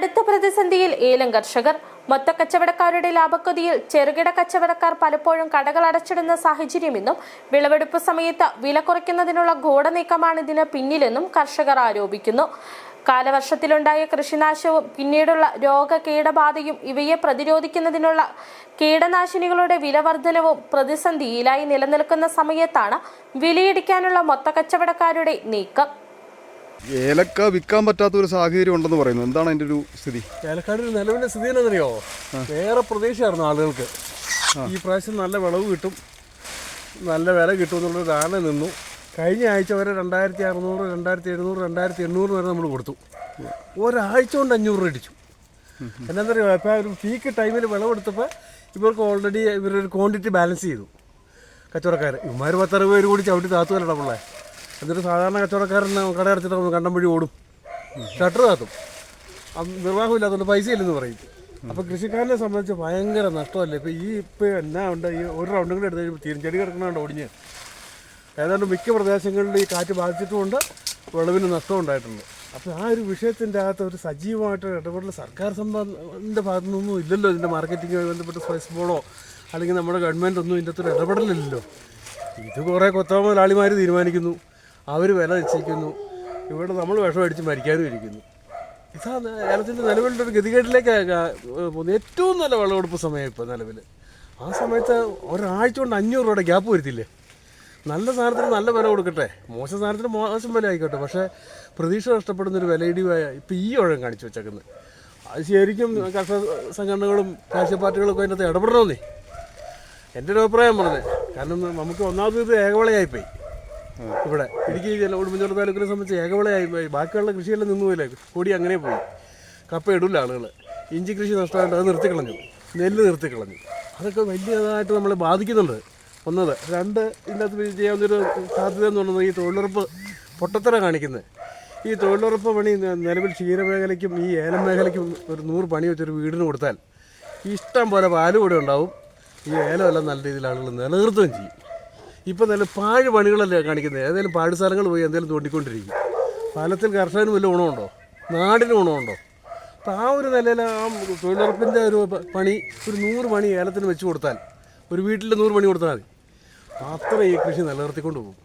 കടുത്ത പ്രതിസന്ധിയിൽ ഏലം കർഷകർ. മൊത്തക്കച്ചവടക്കാരുടെ ലാഭക്കൊതിയിൽ ചെറുകിട കച്ചവടക്കാർ പലപ്പോഴും കടകൾ അടച്ചിടുന്ന സാഹചര്യമെന്നും വിളവെടുപ്പ് സമയത്ത് വില കുറയ്ക്കുന്നതിനുള്ള ഗൂഢനീക്കമാണ് ഇതിന് പിന്നിലെന്നും കർഷകർ ആരോപിക്കുന്നു. കാലവർഷത്തിലുണ്ടായ കൃഷിനാശവും പിന്നീടുള്ള രോഗ കീടബാധയും ഇവയെ പ്രതിരോധിക്കുന്നതിനുള്ള കീടനാശിനികളുടെ വിലവർധനവും പ്രതിസന്ധിയിലായി നിലനിൽക്കുന്ന സമയത്താണ് വിലയിടിക്കാനുള്ള മൊത്തക്കച്ചവടക്കാരുടെ നീക്കം. ഏലക്ക വിൽക്കാൻ പറ്റാത്ത ഒരു സാഹചര്യം ഉണ്ടെന്ന് പറയുന്നു. എന്താണ് അതിന്റെ ഒരു സ്ഥിതി? ഏലക്കാട് ഒരു നിലവിലെ സ്ഥിതി എന്നറിയോ വേറെ പ്രതീക്ഷയായിരുന്നു ആളുകൾക്ക്. ഈ പ്രാവശ്യം നല്ല വിളവ് കിട്ടും നല്ല വില കിട്ടും എന്നുള്ള ധാരണ നിന്നു. കഴിഞ്ഞ ആഴ്ച വരെ രണ്ടായിരത്തി അറുന്നൂറ് രണ്ടായിരത്തി എഴുന്നൂറ് രണ്ടായിരത്തി എണ്ണൂറ് വരെ നമ്മൾ കൊടുത്തു. ഒരാഴ്ച കൊണ്ട് അഞ്ഞൂറ് രൂപ അടിച്ചു എന്നാന്നറിയോ ഇപ്പോൾ ഒരു പീക്ക് ടൈമിൽ വിളവെടുത്തപ്പോൾ ഇവർക്ക് ഓൾറെഡി ഇവരൊരു ക്വാണ്ടിറ്റി ബാലൻസ് ചെയ്തു. കച്ചവടക്കാർ ഇവന്മാർ പത്തറുപത് പേര് കൂടി ചവിട്ടി താത്തുമല്ലടാ പിള്ളേ. എന്നിട്ട് സാധാരണ കച്ചവടക്കാരൻ കട അടച്ചിട്ട് കണ്ടം വഴി ഓടും. ഷട്ടർ താത്തും. നിർവാഹമില്ലാത്തതുകൊണ്ട് പൈസ ഇല്ലെന്ന് പറയും. അപ്പോൾ കൃഷിക്കാരനെ സംബന്ധിച്ച് ഭയങ്കര നഷ്ടമല്ലേ? ഇപ്പോൾ ഈ ഇപ്പോൾ എന്നാ ഉണ്ട്? ഈ ഒരു റൗണ്ടും കൂടെ എടുത്ത് കഴിയുമ്പോൾ ചെടി കിടക്കണുണ്ട് ഒടിഞ്ഞ്. ഏതാണ്ട് മിക്ക പ്രദേശങ്ങളിൽ ഈ കാറ്റ് ബാധിച്ചിട്ടുമുണ്ട്. വിളവിന് നഷ്ടം ഉണ്ടായിട്ടുണ്ട് അപ്പോൾ ആ ഒരു വിഷയത്തിന്റെ അകത്ത് ഒരു സജീവമായിട്ട് ഇടപെടൽ സർക്കാർ സംബന്ധത്തിന്റെ ഭാഗത്തു നിന്നൊന്നും ഇല്ലല്ലോ ഇതിന്റെ മാർക്കറ്റിങ്ങുമായി ബന്ധപ്പെട്ട് സ്പൈസ് ബോർഡോ അല്ലെങ്കിൽ നമ്മുടെ ഗവൺമെന്റ് ഒന്നും ഇതിന്റെ അകത്തൊരു ഇടപെടലില്ലല്ലോ. ഇത് കുറേ കൊത്തവ മുതലാളിമാർ തീരുമാനിക്കുന്നു. അവർ വില നിശ്ചയിക്കുന്നു. ഇവിടെ നമ്മൾ വിഷം അടിച്ച് മരിക്കാനും ഇരിക്കുന്നു. ഇതാണ് ഏലത്തിന്റെ നിലവിലുള്ള ഒരു ഗതികേട്ടിലേക്ക് പോകുന്നത് ഏറ്റവും നല്ല വിളവെടുപ്പ് സമയം ഇപ്പോൾ നിലവിൽ ആ സമയത്ത് ഒരാഴ്ച കൊണ്ട് അഞ്ഞൂറ് രൂപയുടെ ഗ്യാപ്പ് വരുത്തില്ലേ നല്ല സാധനത്തിന് നല്ല വില കൊടുക്കട്ടെ. മോശം സാധനത്തിന് മോശം വില ആയിക്കോട്ടെ. പക്ഷേ പ്രതീക്ഷ നഷ്ടപ്പെടുന്ന ഒരു വിലയിടിവായ ഇപ്പം ഈ ഉഴം കാണിച്ചു വെച്ചേക്കുന്നത് അത് ശരിക്കും കർഷക സംഘടനകളും രാഷ്ട്രീയ പാർട്ടികളും ഒക്കെ അതിനകത്ത് ഇടപെടണമെന്നേ. എന്റെ ഒരു അഭിപ്രായം പറഞ്ഞത് കാരണം നമുക്ക് ഒന്നാമത് ഇത് ഏകവളയായിപ്പോയി. ഇവിടെ. ഇടുക്കി ജില്ല ഉടുമ്പൻചോല താലൂക്കിനെ സംബന്ധിച്ച് ഏകവളയായി ബാക്കിയുള്ള കൃഷിയെല്ലാം നിന്നു പോയില്ലേ കൊടി അങ്ങനെ പോയി. കപ്പ ഇടില്ല ആളുകൾ ഇഞ്ചി കൃഷി നഷ്ടമായിട്ട് അത് നിർത്തിക്കളഞ്ഞു. നെല്ല് നിർത്തിക്കളഞ്ഞു. അതൊക്കെ വലിയതായിട്ട് നമ്മളെ ബാധിക്കുന്നുണ്ട്. ഒന്നത്. രണ്ട് ഇതിനകത്ത് ചെയ്യാവുന്നൊരു സാധ്യത എന്ന് പറയുന്നത് ഈ തൊഴിലുറപ്പ് പൊട്ടത്തര കാണിക്കുന്നത്. ഈ തൊഴിലുറപ്പ് പണി നിലവിൽ ക്ഷീരമേഖലയ്ക്കും ഈ ഏലം മേഖലയ്ക്കും ഒരു നൂറ് പണി വെച്ചൊരു വീടിന് കൊടുത്താൽ ഇഷ്ടം പോലെ പാൽ കൂടെ ഉണ്ടാവും. ഈ ഏലമെല്ലാം നല്ല രീതിയിൽ ആളുകൾ നിലനിർത്തുകയും ചെയ്യും. ഇപ്പം നല്ല പാഴ് പണികളല്ലേ കാണിക്കുന്നത്. ഏതെങ്കിലും പാഴ് സ്ഥലങ്ങൾ പോയി എന്തെങ്കിലും തോണ്ടിക്കൊണ്ടിരിക്കും. ഫലത്തിൽ കർഷകന് വല്ല ഗുണമുണ്ടോ? നാടിന് ഗുണമുണ്ടോ? അപ്പം ആ ഒരു നിലയിൽ ആ തൊഴിലുറപ്പിന്റെ ഒരു പണി ഒരു നൂറ് പണി ഏലത്തിന് വെച്ച് കൊടുത്താൽ ഒരു വീട്ടിൽ നൂറ് പണി കൊടുത്താൽ മതി. അത്ര ഈ കൃഷി നിലനിർത്തിക്കൊണ്ട് പോകും.